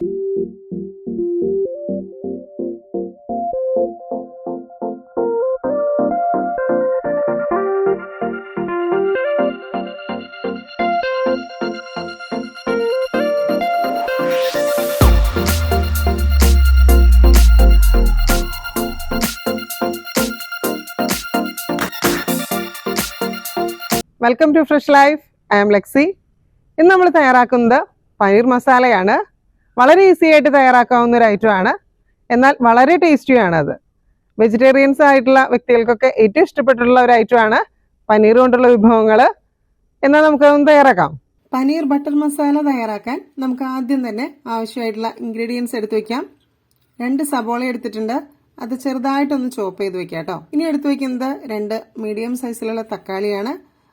Welcome to fresh life I am Laxi ഇന്ന് നമ്മൾ തയ്യാറാക്കുന്നത് പനീർ മസാലയാണ്. വളരെ ഈസി ആയിട്ട് തയ്യാറാക്കാവുന്ന ഒരു ഐറ്റമാണ് എന്നാൽ വളരെ ടേസ്റ്റിയാണ് അത്. വെജിറ്റേറിയൻസ് ആയിട്ടുള്ള വ്യക്തികൾക്കൊക്കെ ഏറ്റവും ഇഷ്ടപ്പെട്ടുള്ള ഒരു ഐറ്റമാണ് പനീർ കൊണ്ടുള്ള വിഭവങ്ങൾ എന്നാൽ നമുക്ക് നമുക്കതൊന്ന് തയ്യാറാക്കാം. പനീർ ബട്ടർ മസാല തയ്യാറാക്കാൻ നമുക്ക് ആദ്യം തന്നെ ആവശ്യമായിട്ടുള്ള ഇൻഗ്രീഡിയൻസ് എടുത്തു വെക്കാം. രണ്ട് സബോള എടുത്തിട്ടുണ്ട്. അത് ചെറുതായിട്ടൊന്ന് ചോപ്പ് ചെയ്ത് വെക്കാം കേട്ടോ ഇനി എടുത്തു വെക്കുന്നത് രണ്ട് മീഡിയം സൈസിലുള്ള തക്കാളിയാണ്.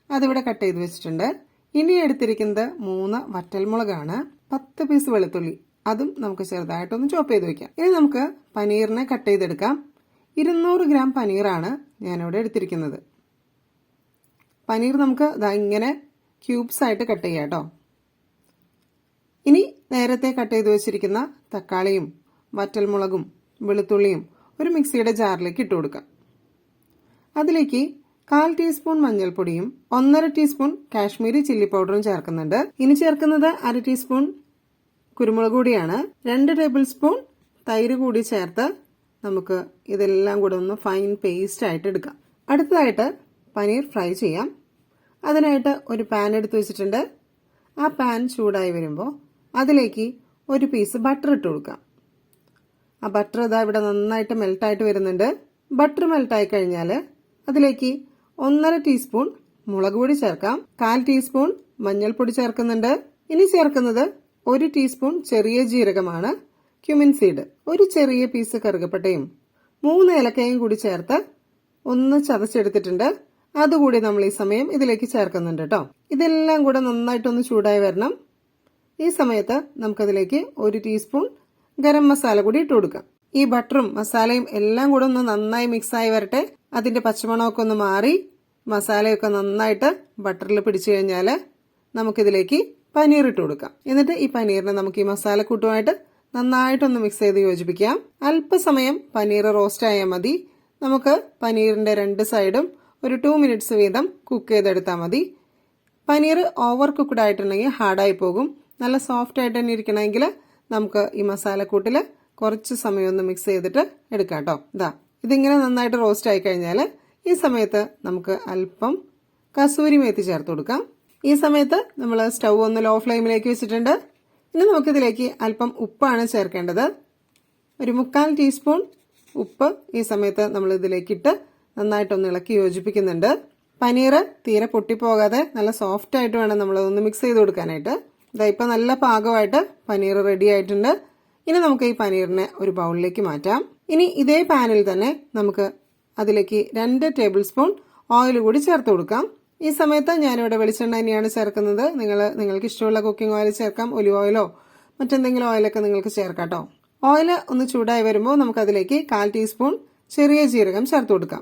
അതിവിടെ കട്ട് ചെയ്ത് വെച്ചിട്ടുണ്ട്. ഇനി എടുത്തിരിക്കുന്നത് മൂന്ന് വറ്റൽമുളകാണ്. പത്ത് പീസ് വെളുത്തുള്ളി. അതും നമുക്ക് ചെറുതായിട്ടൊന്ന് ചോപ്പ് ചെയ്ത് വെക്കാം. ഇനി നമുക്ക് പനീറിനെ കട്ട് ചെയ്തെടുക്കാം. ഇരുന്നൂറ് ഗ്രാം പനീറാണ് ഞാനിവിടെ എടുത്തിരിക്കുന്നത്. പനീർ നമുക്ക് ഇങ്ങനെ ക്യൂബ്സ് ആയിട്ട് കട്ട് ചെയ്യാം കേട്ടോ. ഇനി നേരത്തെ കട്ട് ചെയ്ത് വെച്ചിരിക്കുന്ന തക്കാളിയും വറ്റൽമുളകും വെളുത്തുള്ളിയും ഒരു മിക്സിയുടെ ജാറിലേക്ക് ഇട്ട് കൊടുക്കാം. അതിലേക്ക് കാൽ ടീസ്പൂൺ മഞ്ഞൾപ്പൊടിയും ഒന്നര ടീസ്പൂൺ കാശ്മീരി ചില്ലി പൗഡറും ചേർക്കുന്നുണ്ട്. ഇനി ചേർക്കുന്നത് അര ടീസ്പൂൺ കുരുമുളക് പൊടിയാണ്. രണ്ട് ടേബിൾ സ്പൂൺ തൈര് കൂടി ചേർത്ത് നമുക്ക് ഇതെല്ലാം കൂടെ ഒന്ന് ഫൈൻ പേസ്റ്റ് ആയിട്ട് എടുക്കാം. അടുത്തതായിട്ട് പനീർ ഫ്രൈ ചെയ്യാം. അതിനായിട്ട് ഒരു പാൻ എടുത്ത് വെച്ചിട്ടുണ്ട്. ആ പാൻ ചൂടായി വരുമ്പോൾ അതിലേക്ക് ഒരു പീസ് ബട്ടർ ഇട്ട് കൊടുക്കാം. ആ ബട്ടർ ഇതാ ഇവിടെ നന്നായിട്ട് മെൽട്ടായിട്ട് വരുന്നുണ്ട്. ബട്ടർ മെൽട്ടായി കഴിഞ്ഞാൽ അതിലേക്ക് ഒന്നര ടീസ്പൂൺ മുളക് പൊടി ചേർക്കാം. കാൽ ടീസ്പൂൺ മഞ്ഞൾപ്പൊടി ചേർക്കുന്നുണ്ട്. ഇനി ചേർക്കുന്നത് ഒരു ടീസ്പൂൺ ചെറിയ ജീരകമാണ് ക്യുമിൻ സീഡ് ഒരു ചെറിയ പീസ് കറുകപ്പട്ടയും മൂന്ന് ഏലക്കയും കൂടി ചേർത്ത് ഒന്ന് ചതച്ചെടുത്തിട്ടുണ്ട്. അതുകൂടി നമ്മൾ ഈ സമയം ഇതിലേക്ക് ചേർക്കുന്നുണ്ട് കേട്ടോ. ഇതെല്ലാം കൂടെ നന്നായിട്ടൊന്ന് ചൂടായി വരണം. ഈ സമയത്ത് നമുക്കതിലേക്ക് ഒരു ടീസ്പൂൺ ഗരം മസാല കൂടി ഇട്ട് കൊടുക്കാം. ഈ ബട്ടറും മസാലയും എല്ലാം കൂടെ ഒന്ന് നന്നായി മിക്സ് ആയി വരട്ടെ. അതിന്റെ പച്ചമണമൊക്കെ ഒന്ന് മാറി മസാലയൊക്കെ നന്നായിട്ട് ബട്ടറിൽ പിടിച്ചു കഴിഞ്ഞാൽ നമുക്കിതിലേക്ക് പനീർ ഇട്ട് കൊടുക്കാം. എന്നിട്ട് ഈ പനീറിനെ നമുക്ക് ഈ മസാലക്കൂട്ടുമായിട്ട് നന്നായിട്ടൊന്ന് മിക്സ് ചെയ്ത് യോജിപ്പിക്കാം. അല്പസമയം പനീർ റോസ്റ്റ് ആയാൽ മതി. നമുക്ക് പനീറിന്റെ രണ്ട് സൈഡും ഒരു ടു മിനിറ്റ്സ് വീതം കുക്ക് ചെയ്തെടുത്താൽ മതി. പനീർ ഓവർ കുക്ക്ഡ് ആയിട്ടുണ്ടെങ്കിൽ ഹാർഡായി പോകും. നല്ല സോഫ്റ്റ് ആയിട്ട് തന്നെ ഇരിക്കണമെങ്കിൽ നമുക്ക് ഈ മസാലക്കൂട്ടിൽ കുറച്ച് സമയം ഒന്ന് മിക്സ് ചെയ്തിട്ട് എടുക്കാം കേട്ടോ ഇതാ ഇതിങ്ങനെ നന്നായിട്ട് റോസ്റ്റ് ആയി കഴിഞ്ഞാൽ ഈ സമയത്ത് നമുക്ക് അല്പം കസൂരി മേത്തി ചേർത്ത് കൊടുക്കാം. ഈ സമയത്ത് നമ്മൾ സ്റ്റൗ ഒന്ന് ലോ ഫ്ലെയിമിലേക്ക് വെച്ചിട്ടുണ്ട്. ഇനി നമുക്കിതിലേക്ക് അല്പം ഉപ്പാണ് ചേർക്കേണ്ടത്. ഒരു മുക്കാൽ ടീസ്പൂൺ ഉപ്പ് ഈ സമയത്ത് നമ്മൾ ഇതിലേക്കിട്ട് നന്നായിട്ടൊന്ന് ഇളക്കി യോജിപ്പിക്കുന്നുണ്ട്. പനീർ തീരെ പൊട്ടിപ്പോകാതെ നല്ല സോഫ്റ്റ് ആയിട്ട് വേണം നമ്മൾ ഒന്ന് മിക്സ് ചെയ്ത് കൊടുക്കാനായിട്ട്. ഇതാ ഇപ്പം നല്ല പാകമായിട്ട് പനീർ റെഡി ആയിട്ടുണ്ട്. ഇനി നമുക്ക് ഈ പനീറിനെ ഒരു ബൗളിലേക്ക് മാറ്റാം. ഇനി ഇതേ പാനിൽ തന്നെ നമുക്ക് അതിലേക്ക് രണ്ട് ടേബിൾ സ്പൂൺ ഓയിൽ കൂടി ചേർത്ത് കൊടുക്കാം. ഈ സമയത്ത് ഞാനിവിടെ വെളിച്ചെണ്ണ തന്നെയാണ് ചേർക്കുന്നത്. നിങ്ങൾ നിങ്ങൾക്ക് ഇഷ്ടമുള്ള കുക്കിംഗ് ഓയിൽ ചേർക്കാം ഒലിവ് ഓയിലോ മറ്റെന്തെങ്കിലും ഓയിലൊക്കെ നിങ്ങൾക്ക് ചേർക്കാം ഓയിൽ ഒന്ന് ചൂടായി വരുമ്പോൾ നമുക്കതിലേക്ക് കാൽ ടീസ്പൂൺ ചെറിയ ജീരകം ചേർത്ത് കൊടുക്കാം.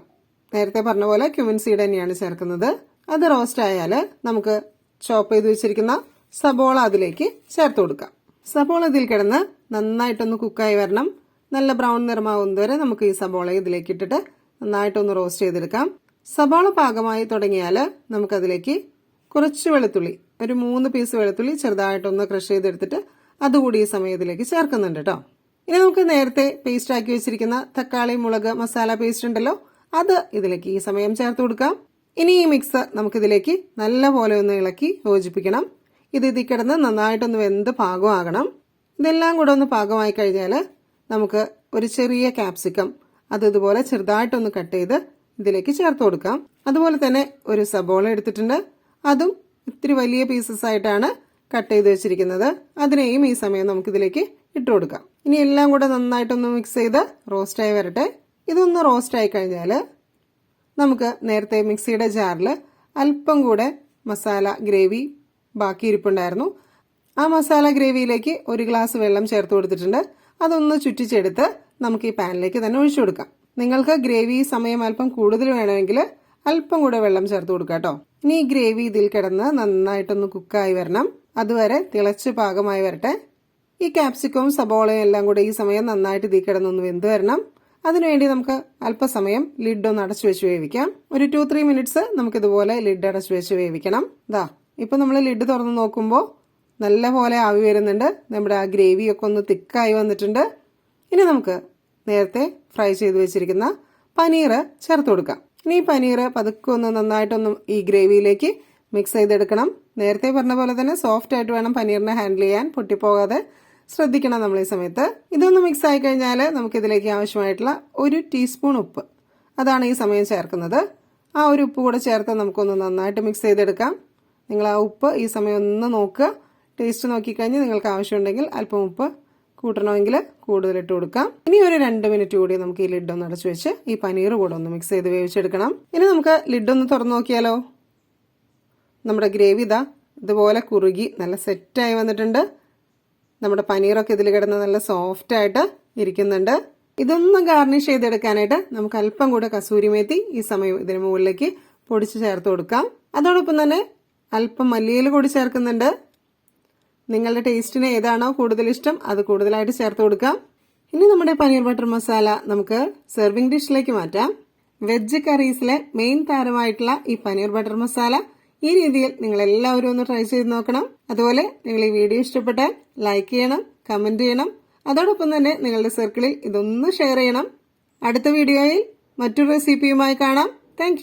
നേരത്തെ പറഞ്ഞ പോലെ ക്യുമിൻ സീഡ് തന്നെയാണ് ചേർക്കുന്നത്. അത് റോസ്റ്റ് ആയാൽ നമുക്ക് ചോപ്പ് ചെയ്ത് വെച്ചിരിക്കുന്ന സബോള അതിലേക്ക് ചേർത്ത് കൊടുക്കാം. സബോള ഇതിൽ കിടന്ന് നന്നായിട്ടൊന്ന് കുക്കായി വരണം. നല്ല ബ്രൗൺ നിറമാവുന്നത് വരെ നമുക്ക് ഈ സബോള ഇതിലേക്ക് ഇട്ടിട്ട് നന്നായിട്ടൊന്ന് റോസ്റ്റ് ചെയ്തെടുക്കാം. സബോള പാകമായി തുടങ്ങിയാൽ നമുക്കതിലേക്ക് കുറച്ച് വെളുത്തുള്ളി ഒരു മൂന്ന് പീസ് വെളുത്തുള്ളി ചെറുതായിട്ടൊന്ന് ക്രഷ് ചെയ്തെടുത്തിട്ട് അതുകൂടി ഈ സമയത്തിലേക്ക് ചേർക്കുന്നുണ്ട് കേട്ടോ ഇനി നമുക്ക് നേരത്തെ പേസ്റ്റ് ആക്കി വെച്ചിരിക്കുന്ന തക്കാളി മുളക് മസാല പേസ്റ്റ് ഉണ്ടല്ലോ അത് ഇതിലേക്ക് ഈ സമയം ചേർത്ത് കൊടുക്കാം. ഇനി ഈ മിക്സ് നമുക്കിതിലേക്ക് നല്ലപോലെ ഒന്ന് ഇളക്കി യോജിപ്പിക്കണം. ഇത് ഇതിൽ കിടന്ന് നന്നായിട്ടൊന്ന് വെന്ത് പാകമാകണം. ഇതെല്ലാം കൂടെ ഒന്ന് പാകമായി കഴിഞ്ഞാൽ നമുക്ക് ഒരു ചെറിയ ക്യാപ്സിക്കം അത് ഇതുപോലെ ചെറുതായിട്ടൊന്ന് കട്ട് ചെയ്ത് ഇതിലേക്ക് ചേർത്ത് കൊടുക്കാം. അതുപോലെ തന്നെ ഒരു സബോള എടുത്തിട്ടുണ്ട്. അതും ഇത്തിരി വലിയ പീസസ് ആയിട്ടാണ് കട്ട് ചെയ്ത് വെച്ചിരിക്കുന്നത്. അതിനെയും ഈ സമയം നമുക്കിതിലേക്ക് ഇട്ട് കൊടുക്കാം. ഇനി എല്ലാം കൂടെ നന്നായിട്ടൊന്ന് മിക്സ് ചെയ്ത് റോസ്റ്റായി വരട്ടെ. ഇതൊന്ന് റോസ്റ്റ് ആയി കഴിഞ്ഞാൽ നമുക്ക് നേരത്തെ മിക്സിയുടെ ജാറിൽ അല്പം കൂടെ മസാല ഗ്രേവി ബാക്കി ഇരിപ്പുണ്ടായിരുന്നു. ആ മസാല ഗ്രേവിയിലേക്ക് ഒരു ഗ്ലാസ് വെള്ളം ചേർത്ത് കൊടുത്തിട്ടുണ്ട്. അതൊന്ന് ചുറ്റിച്ചെടുത്ത് നമുക്ക് ഈ പാനിലേക്ക് തന്നെ ഒഴിച്ചു കൊടുക്കാം. നിങ്ങൾക്ക് ഗ്രേവി സമയം അല്പം കൂടുതൽ വേണമെങ്കിൽ അല്പം കൂടെ വെള്ളം ചേർത്ത് കൊടുക്കാം കേട്ടോ. ഇനി ഈ ഗ്രേവി ഇതിൽ കിടന്ന് നന്നായിട്ടൊന്ന് കുക്കായി വരണം. അതുവരെ തിളച്ച് പാകമായി വരട്ടെ. ഈ ക്യാപ്സിക്കവും സബോളയും എല്ലാം കൂടെ ഈ സമയം നന്നായിട്ട് ഇതിൽ കിടന്നൊന്ന് വെന്ത് വരണം. അതിനുവേണ്ടി നമുക്ക് അല്പസമയം ലിഡ് ഒന്ന് അടച്ചു വെച്ച് വേവിക്കാം. ഒരു ടു ത്രീ മിനിറ്റ്സ് നമുക്കിതുപോലെ ലിഡ് അടച്ചു വെച്ച് വേവിക്കണം. ദാ ഇപ്പം നമ്മൾ ലിഡ് തുറന്ന് നോക്കുമ്പോൾ നല്ല പോലെ ആവി വരുന്നുണ്ട്. നമ്മുടെ ആ ഗ്രേവിയൊക്കെ ഒന്ന് തിക്കായി വന്നിട്ടുണ്ട്. ഇനി നമുക്ക് നേരത്തെ ഫ്രൈ ചെയ്ത് വെച്ചിരിക്കുന്ന പനീർ ചേർത്ത് കൊടുക്കാം. ഇനി ഈ പനീർ പതുക്കെ ഒന്ന് നന്നായിട്ടൊന്ന് ഈ ഗ്രേവിയിലേക്ക് മിക്സ് ചെയ്തെടുക്കണം. നേരത്തെ പറഞ്ഞ പോലെ തന്നെ സോഫ്റ്റ് ആയിട്ട് വേണം പനീറിനെ ഹാൻഡിൽ ചെയ്യാൻ. പൊട്ടിപ്പോകാതെ ശ്രദ്ധിക്കണം നമ്മൾ ഈ സമയത്ത്. ഇതൊന്ന് മിക്സ് ആയി കഴിഞ്ഞാൽ നമുക്കിതിലേക്ക് ആവശ്യമായിട്ടുള്ള ഒരു ടീസ്പൂൺ ഉപ്പ്. അതാണ് ഈ സമയം ചേർക്കുന്നത്. ആ ഒരു ഉപ്പ് കൂടെ ചേർത്ത് നമുക്കൊന്ന് നന്നായിട്ട് മിക്സ് ചെയ്തെടുക്കാം. നിങ്ങൾ ആ ഉപ്പ് ഈ സമയം ഒന്ന് നോക്കുക. ടേസ്റ്റ് നോക്കിക്കഴിഞ്ഞ് നിങ്ങൾക്ക് ആവശ്യമുണ്ടെങ്കിൽ അല്പം ഉപ്പ് കൂട്ടണമെങ്കിൽ കൂടുതലിട്ട് കൊടുക്കാം. ഇനി ഒരു രണ്ട് മിനിറ്റ് കൂടി നമുക്ക് ഈ ലിഡ് ഒന്ന് അടച്ചു വെച്ച് ഈ പനീർ കൂടെ ഒന്ന് മിക്സ് ചെയ്ത് വേവിച്ചെടുക്കണം. ഇനി നമുക്ക് ലിഡ് ഒന്ന് തുറന്നു നോക്കിയാലോ? നമ്മുടെ ഗ്രേവി ഇതാ ഇതുപോലെ കുറുകി നല്ല സെറ്റായി വന്നിട്ടുണ്ട്. നമ്മുടെ പനീറൊക്കെ ഇതിൽ കിടന്ന് നല്ല സോഫ്റ്റ് ആയിട്ട് ഇരിക്കുന്നുണ്ട്. ഇതൊന്നും ഗാർണിഷ് ചെയ്തെടുക്കാനായിട്ട് നമുക്ക് അല്പം കൂടെ കസൂരി മേത്തി ഈ സമയം ഇതിന് മുകളിലേക്ക് പൊടിച്ച് ചേർത്ത് കൊടുക്കാം. അതോടൊപ്പം തന്നെ അല്പം മല്ലിയില കൂടി ചേർക്കുന്നുണ്ട്. നിങ്ങളുടെ ടേസ്റ്റിന് ഏതാണോ കൂടുതൽ ഇഷ്ടം അത് കൂടുതലായിട്ട് ചേർത്ത് കൊടുക്കാം. ഇനി നമ്മുടെ പനീർ ബട്ടർ മസാല നമുക്ക് സെർവിംഗ് ഡിഷിലേക്ക് മാറ്റാം. വെജ് കറീസിലെ മെയിൻ താരമായിട്ടുള്ള ഈ പനീർ ബട്ടർ മസാല ഈ രീതിയിൽ നിങ്ങൾ എല്ലാവരും ഒന്ന് ട്രൈ ചെയ്ത് നോക്കണം. അതുപോലെ നിങ്ങൾ ഈ വീഡിയോ ഇഷ്ടപ്പെട്ടാൽ ലൈക്ക് ചെയ്യണം കമന്റ് ചെയ്യണം. അതോടൊപ്പം തന്നെ നിങ്ങളുടെ സർക്കിളിൽ ഇതൊന്ന് ഷെയർ ചെയ്യണം. അടുത്ത വീഡിയോയിൽ മറ്റൊരു റെസിപ്പിയുമായി കാണാം. താങ്ക്